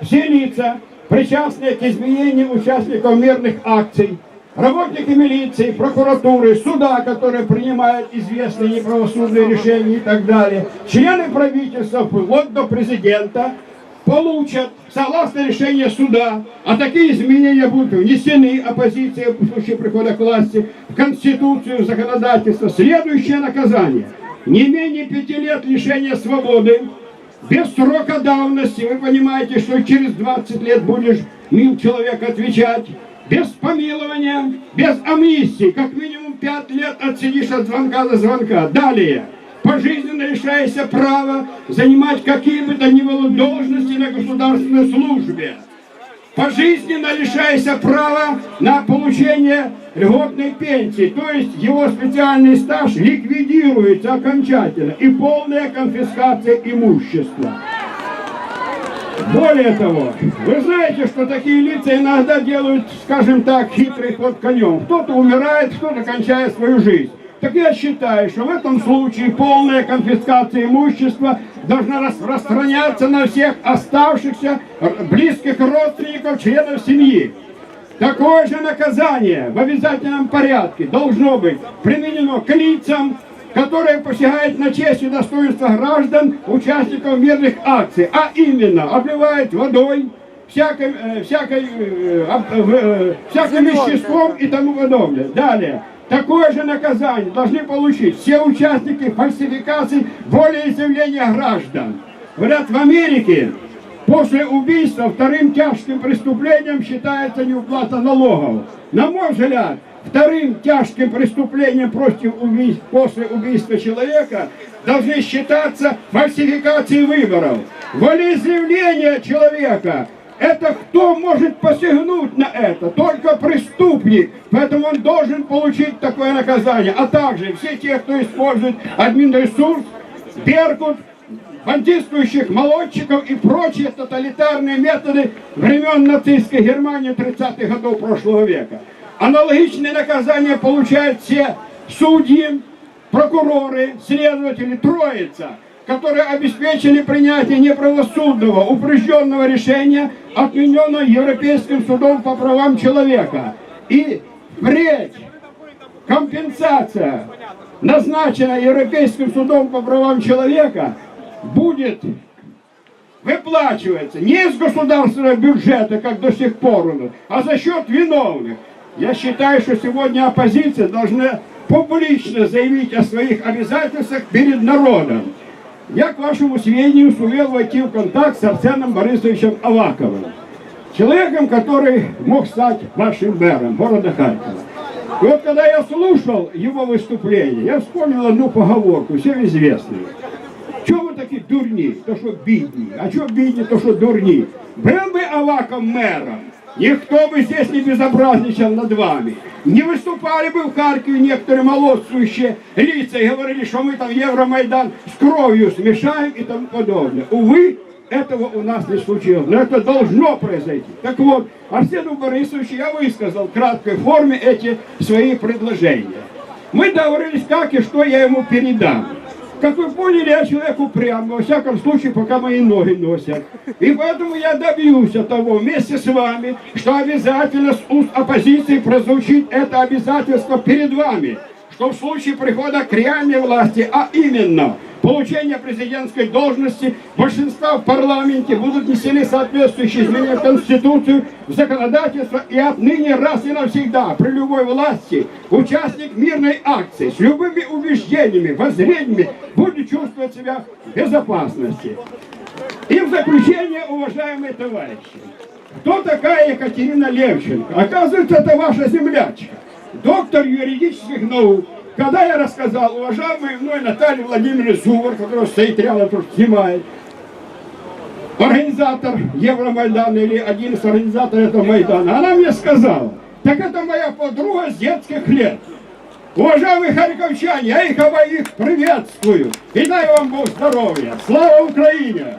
все лица, причастные к изменению участников мирных акций, работники милиции, прокуратуры, суда, которые принимают известные неправосудные решения и так далее, члены правительства, вплоть до президента, получат, согласно решению суда, а такие изменения будут внесены оппозицией в случае прихода к власти в Конституцию, в законодательство, следующее наказание. Не менее пяти лет лишения свободы, без срока давности, вы понимаете, что через 20 лет будешь мил человек отвечать, без помилования, без амнистии, как минимум 5 лет отсидишь от звонка до звонка. Далее, пожизненно лишаешься права занимать какие бы то ни было должности на государственной службе. Пожизненно лишаешься права на получение льготной пенсии, то есть его специальный стаж ликвидируется окончательно и полная конфискация имущества. Более того, вы знаете, что такие лица иногда делают, скажем так, хитрый ход конем. Кто-то умирает, кто-то кончает свою жизнь. Так я считаю, что в этом случае полная конфискация имущества должна распространяться на всех оставшихся близких родственников, членов семьи. Такое же наказание в обязательном порядке должно быть применено к лицам, которые посягают на честь и достоинство граждан, участников мирных акций, а именно обливают водой, всякой, э, всякой, э, об- э, всяким веществом и тому подобное. Далее. Такое же наказание должны получить все участники фальсификаций волеизъявления граждан. Говорят, в Америке после убийства вторым тяжким преступлением считается неуплата налогов. На мой взгляд, вторым тяжким преступлением против убийств, после убийства человека должны считаться фальсификации выборов. Волеизъявление человека это кто может посягнуть на это? Только преступник. Поэтому он должен получить такое наказание. А также все те, кто использует админресурс, Беркут, бандитствующих молодчиков и прочие тоталитарные методы времен нацистской Германии 30-х годов прошлого века. Аналогичные наказания получают все судьи, прокуроры, следователи, троица, которые обеспечили принятие неправосудного, упрежденного решения, отмененного Европейским судом по правам человека. И впредь компенсация, назначенная Европейским судом по правам человека, будет выплачиваться не из государственного бюджета, как до сих пор, нас, а за счет виновных. Я считаю, что сегодня оппозиция должна публично заявить о своих обязательствах перед народом. Я, к вашему сведению, сумел войти в контакт с Арсеном Борисовичем Аваковым, человеком, который мог стать вашим мэром города Харькова. И вот когда я слушал его выступление, я вспомнил одну поговорку, всем известную. Чого ви такі дурні, то що бідні, а чого бідні, то що дурні? Был бы Аваков мэром, никто бы здесь не безобразничал над вами. Не выступали бы в Харькове некоторые молодствующие лица и говорили, что мы там Евромайдан с кровью смешаем и тому подобное. Увы, этого у нас не случилось, но это должно произойти. Так вот, Арсену Борисовичу я высказал в краткой форме эти свои предложения. Мы договорились, как и что я ему передам. Как вы поняли, я человек упрямый, во всяком случае, пока мои ноги носят. И поэтому я добьюсь того вместе с вами, что обязательно с уст оппозиции прозвучит это обязательство перед вами, что в случае прихода к реальной власти, а именно получения президентской должности, большинства в парламенте будут внесены соответствующие изменения в Конституцию, в законодательство и отныне раз и навсегда при любой власти участник мирной акции с любыми убеждениями, воззрениями будет чувствовать себя в безопасности. И в заключение, уважаемые товарищи, кто такая Екатерина Левченко? Оказывается, это ваша землячка, доктор юридических наук. Когда я рассказал уважаемой мной Наталье Владимировне Зубар, которая стоит рядом, тут снимает, организатор Евромайдана или один из организаторов этого Майдана, она мне сказала, так это моя подруга с детских лет. Уважаемые харьковчане, я их обоих приветствую. И дай вам Бог здоровья. Слава Украине!